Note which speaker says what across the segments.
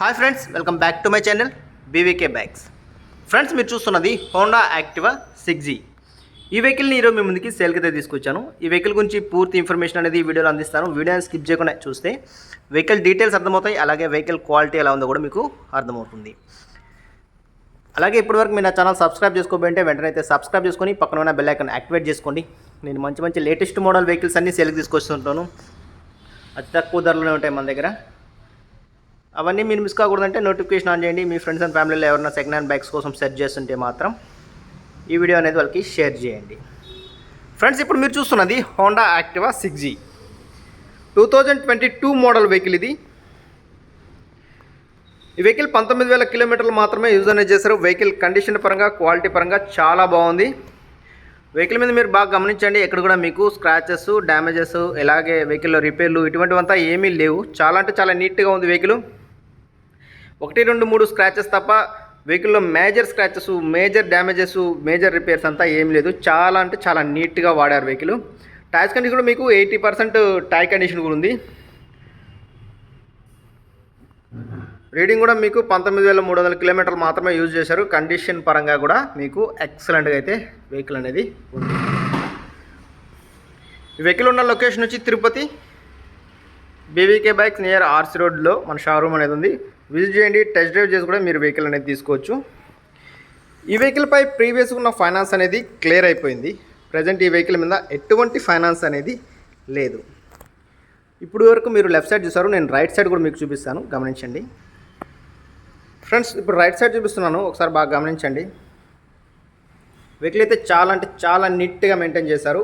Speaker 1: Hi friends welcome back to my channel BVK bikes. Friends మీరు చూస్తున్నది Honda Activa six G. ఈ వెహికల్ని ఈరోజు మీ ముందుకి సేల్కి అయితే తీసుకొచ్చాను. ఈ వెహికల్ గురించి పూర్తి ఇన్ఫర్మేషన్ అనేది ఈ వీడియోలో అందిస్తాను. వీడియోని స్కిప్ చేయకుండా చూస్తే వెహికల్ డీటెయిల్స్ అర్థమవుతాయి అలాగే వెహికల్ క్వాలిటీ ఎలా ఉందో కూడా మీకు అర్థమవుతుంది. అలాగే ఇప్పటివరకు మీరు నా ఛానల్ సబ్స్క్రైబ్ చేసుకోబోయింటే వెంటనే అయితే సబ్స్క్రైబ్ చేసుకొని పక్కన ఉన్న బెల్ ఐకాన్ యాక్టివేట్ చేసుకోండి. నేను మంచి మంచి లేటెస్ట్ మోడల్ వెహికల్స్ అన్నీ సేల్కి తీసుకొస్తుంటాను. అతి తక్కువ ధరలోనే ఉంటాయి మన దగ్గర. అవన్నీ మీరు మిస్ కాకూడదంటే నోటిఫికేషన్ ఆన్ చేయండి. మీ ఫ్రెండ్స్ అండ్ ఫ్యామిలీలో ఎవరైనా సెకండ్ హ్యాండ్ బైక్స్ కోసం సెర్చ్ చేస్తుంటే మాత్రం ఈ వీడియో అనేది వాళ్ళకి షేర్ చేయండి. ఫ్రెండ్స్ ఇప్పుడు మీరు చూస్తున్నది Honda Activa six G two thousand twenty two model vehicle ఇది. ఈ వెహికల్ పంతొమ్మిది వేల కిలోమీటర్లు మాత్రమే యూజ్ అనేది చేశారు. వెహికల్ కండిషన్ పరంగా క్వాలిటీ పరంగా చాలా బాగుంది. వెహికల్ మీద మీరు బాగా గమనించండి. ఎక్కడ కూడా మీకు స్క్రాచెస్ డ్యామేజెస్ ఇలాగే వెహికల్లో రిపేర్లు ఇటువంటివంతా ఏమీ లేవు. చాలా అంటే చాలా నీట్గా ఉంది వెహికల్ ఒకటి రెండు మూడు స్క్రాచెస్ తప్ప వెహికల్లో major scratches major damages major repairs అంతా ఏం లేదు. చాలా అంటే చాలా నీట్గా వాడారు వెహికల్ టైర్స్ కండిషన్ కూడా మీకు ఎయిటీ పర్సెంట్ టైర్ కండిషన్ కూడా ఉంది. రీడింగ్ కూడా మీకు పంతొమ్మిది వేల మూడు వందల కిలోమీటర్లు మాత్రమే యూజ్ చేశారు. కండిషన్ పరంగా కూడా మీకు ఎక్సలెంట్గా అయితే వెహికల్ అనేది ఉంది. వెహికల్ ఉన్న లొకేషన్ వచ్చి Tirupati. BVK bikes near RC రోడ్లో మన షోరూమ్ అనేది ఉంది. విజిట్ చేయండి టెస్ట్ డ్రైవ్ చేసి కూడా మీరు వెహికల్ అనేది తీసుకోవచ్చు. ఈ వెహికల్పై ప్రీవియస్ ఉన్న ఫైనాన్స్ అనేది క్లియర్ అయిపోయింది. ప్రజెంట్ ఈ వెహికల్ మీద ఎటువంటి ఫైనాన్స్ అనేది లేదు. ఇప్పుడు వరకు మీరు లెఫ్ట్ సైడ్ చూసారు నేను రైట్ సైడ్ కూడా మీకు చూపిస్తాను. గమనించండి. ఫ్రెండ్స్ ఇప్పుడు రైట్ సైడ్ చూపిస్తున్నాను. ఒకసారి బాగా గమనించండి. వెహికల్ అయితే చాలా అంటే చాలా నీట్గా మెయింటైన్ చేశారు.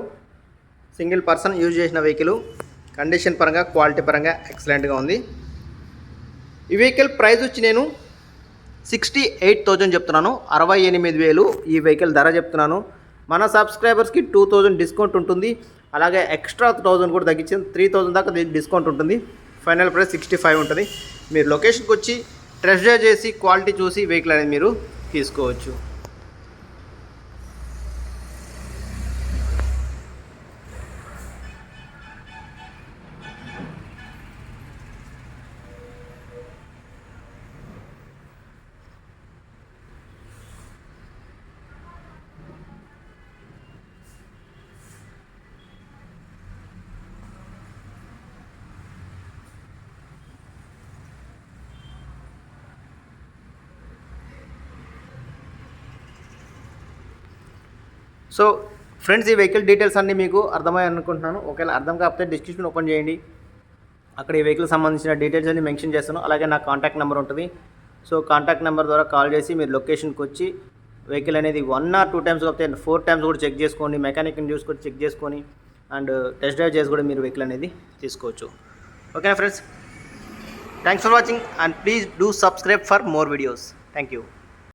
Speaker 1: సింగిల్ పర్సన్ యూజ్ చేసిన వెహికల్. కండిషన్ పరంగా క్వాలిటీ పరంగా ఎక్సలెంట్గా ఉంది. ఈ వెహికల్ ప్రైస్ వచ్చి నేను సిక్స్టీ ఎయిట్ థౌజండ్ చెప్తున్నాను. అరవై ఎనిమిది వేలు ఈ వెహికల్ ధర చెప్తున్నాను. మన సబ్స్క్రైబర్స్కి టూ థౌజండ్ డిస్కౌంట్ ఉంటుంది. అలాగే ఎక్స్ట్రా థౌజండ్ కూడా తగ్గించింది త్రీ థౌజండ్ దాకా డిస్కౌంట్ ఉంటుంది. ఫైనల్ ప్రైస్ సిక్స్టీ ఫైవ్ ఉంటుంది. మీరు లొకేషన్కి వచ్చి ట్రెస్ట్ డ్రైవ్ చేసి క్వాలిటీ చూసి వెహికల్ అనేది మీరు తీసుకోవచ్చు. సో ఫ్రెండ్స్ ఈ వెహికల్ డీటెయిల్స్ అన్నీ మీకు అర్థమయ్యాయి అనుకుంటున్నాను. ఒకవేళ అర్థం కాకపోతే డిస్క్రిప్షన్ ఓపెన్ చేయండి. అక్కడ ఈ వెహికల్ సంబంధించిన డీటెయిల్స్ అన్ని మెన్షన్ చేస్తాను. అలాగే నా కాంటాక్ట్ నెంబర్ ఉంటుంది. సో కాంటాక్ట్ నెంబర్ ద్వారా కాల్ చేసి మీరు లొకేషన్కి వచ్చి వెహికల్ అనేది వన్ ఆర్ టూ టైమ్స్ కాకపోతే ఫోర్ టైమ్స్ కూడా చెక్ చేసుకోండి. మెకానిక్ని చూసుకొని చెక్ చేసుకొని అండ్ టెస్ట్ డ్రైవ్ చేసి కూడా మీరు వెహికల్ అనేది తీసుకోవచ్చు. ఓకేనా friends? Thanks for watching and please do subscribe for more videos. Thank you